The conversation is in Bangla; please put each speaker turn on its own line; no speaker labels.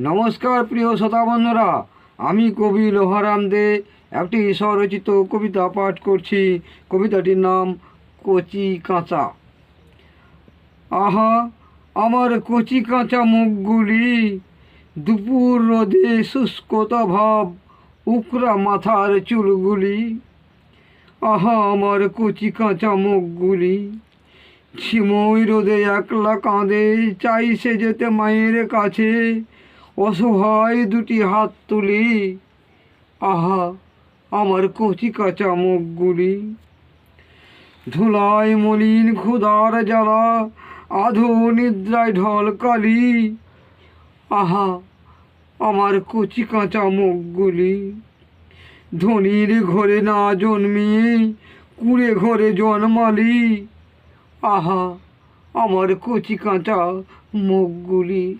নমস্কার, প্রিয় শ্রোতা বন্ধুরা। আমি কবি লোহারাম দে, একটি স্বরচিত কবিতা পাঠ করছি। কবিতাটির নাম কচি কাঁচা। আহা, আমার কচি কাঁচা মুখগুলি দুপুর রোদে শুষ্কতা ভাব উকরা মাথার চুলগুলি। আহা, আমার কচি কাঁচা মুখগুলি ছিমই রোদে একলা কাঁদে, চাই সে যেতে মায়ের কাছে। অসহায় দুটি হাত তুলি। আহা, আমার কচি কাঁচা মুখগুলি। ধুলায় মলিন ক্ষুদার জ্বালা, আধো নিদ্রায় ঢল কালি। আহা, আমার কচি কাঁচা মুখগুলি। ধনির ঘরে না জন্মিয়ে কুড়ে ঘরে জন্মালি। আহা, আমার কচি কাঁচা মুখগুলি।